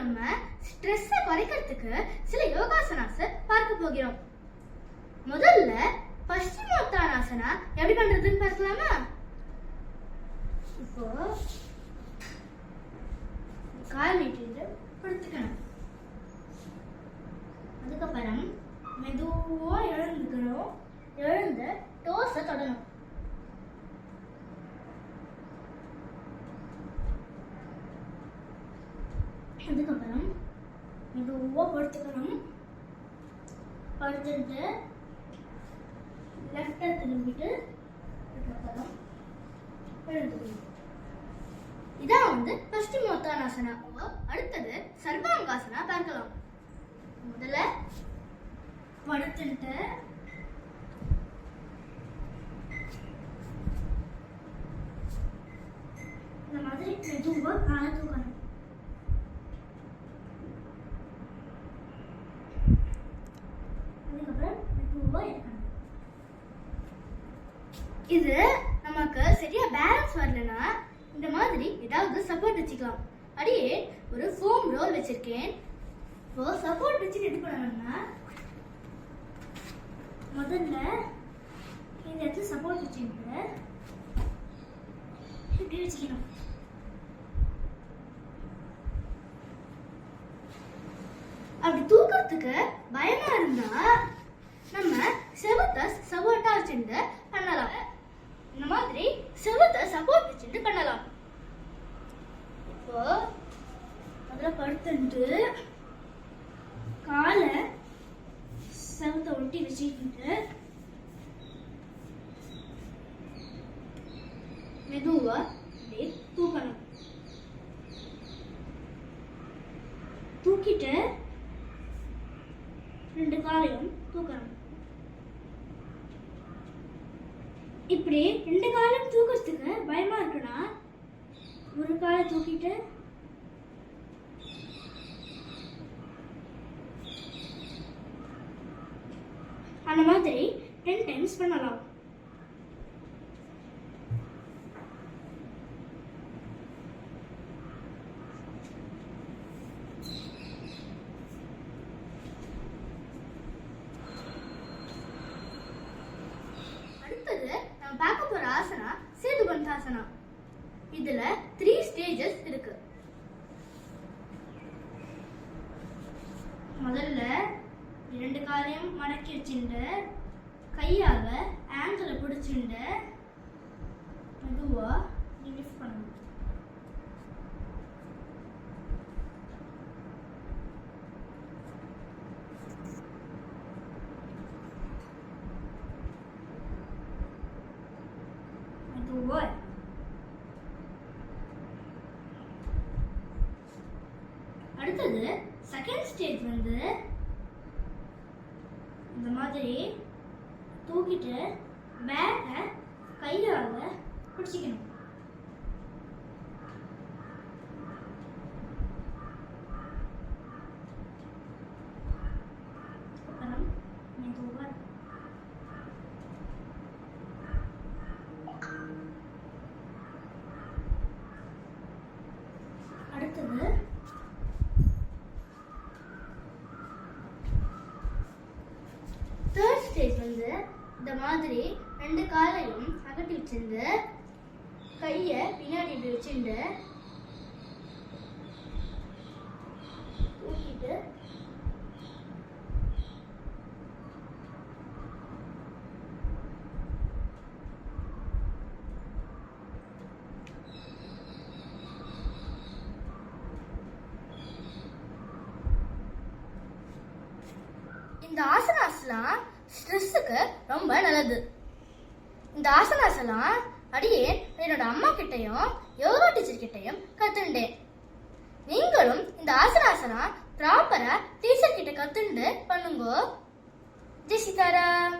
நம்ம ஸ்ட்ரெஸ்ஸை குறைக்கிறதுக்கு சில யோகாசனாஸ் பார்க்க போகிறோம். முதல்ல பஷ்டிமோத்தானாசனா எப்படி பண்றதுன்னு பார்க்கலாமா? இப்போ கால் நீட்டிட்டு படுத்துக்கணும். அதுக்கப்புறம் மெதுவாக எழுந்துக்கணும். எழுந்து டோஸை தொடணும். அதுக்கப்புறம் மெதுவாக படுத்துக்கணும். படுத்துட்டு லெஃப்டை திரும்பிட்டு அதுக்கப்புறம் எழுந்துக்கணும். இதான் வந்து பஷ்டிமோத்தானாசனா அடுத்தது சர்வாங்காசனா பார்க்கலாம். முதல்ல படுத்துட்டு இந்த மாதிரி மெதுவாக காலை தூக்கணும். இது நமக்கு சரியா பேலன்ஸ் வரலனா இந்த மாதிரி ஏதாவது சப்போர்ட் வச்சுக்கலாம். அப்படியே ஒரு ஃபோம் ரோல் வச்சிருக்கேன். இப்போ சப்போர்ட் வச்சு என்ன பண்ணணும்னா முதல்ல இந்த இடத்துல சப்போர்ட் வச்சுட்டு இப்படி வச்சுக்கணும் அப்படி தூக்கிறதுக்கு பயமா இருந்தா நம்ம செவத்தை சப்போர்ட்டா வச்சுட்டு பண்ணலாம் இந்த மாதிரி செவத்தை சப்போர்ட் வச்சுட்டு பண்ணலாம் இப்போ அதில் படுத்துட்டு காலை செவத்தை ஒட்டி வச்சுக்கிட்டு மெதுவா அப்படியே தூக்கணும். தூக்கிட்டு ரெண்டு காலையும் தூக்கணும். இப்படி ரெண்டு காலம் தூக்கிறதுக்கு பயமா இருக்குன்னா ஒரு காலை தூக்கிட்டு அந்த மாதிரி டென் டைம்ஸ் பண்ணலாம். அடுத்தது நம்ம பார்க்க போற ஆசனா சேது பந்தாசனா இதுல த்ரீ ஸ்டேஜஸ் இருக்கு. முதல்ல இரண்டு காலையும் மடக்கி வச்சுட்டு கையால் ஆங்கிளை பிடிச்சிட்டு மெதுவாக ரிலீஃப் பண்ணணும். அடுத்தது செகண்ட் ஸ்டேஜ் வந்து இந்த மாதிரி தூக்கிட்டு பேக்கை கையால் பிடிச்சிக்கணும் அப்புறம் மெதுவா அடுத்தது தேர்ட் ஸ்டேஜ் வந்து இந்த மாதிரி ரெண்டு காலையும் அகட்டி வச்சிருந்து கையை பின்னாடி இப்படி வச்சுட்டு தூக்கிட்டு இந்த ஆசனாஸ்லாம் ஸ்ட்ரெஸ்ஸுக்கு ரொம்ப நல்லது. இந்த ஆசனாஸ்லாம் அடியே என்னோட அம்மா கிட்டையும் யோகா டீச்சர் கிட்டையும் கத்துண்டேன் நீங்களும் இந்த ஆசனாசனம் ப்ராப்பரா டீச்சர் கிட்ட கத்துண்டு பண்ணுங்க. ஜெய் சீதாராம்.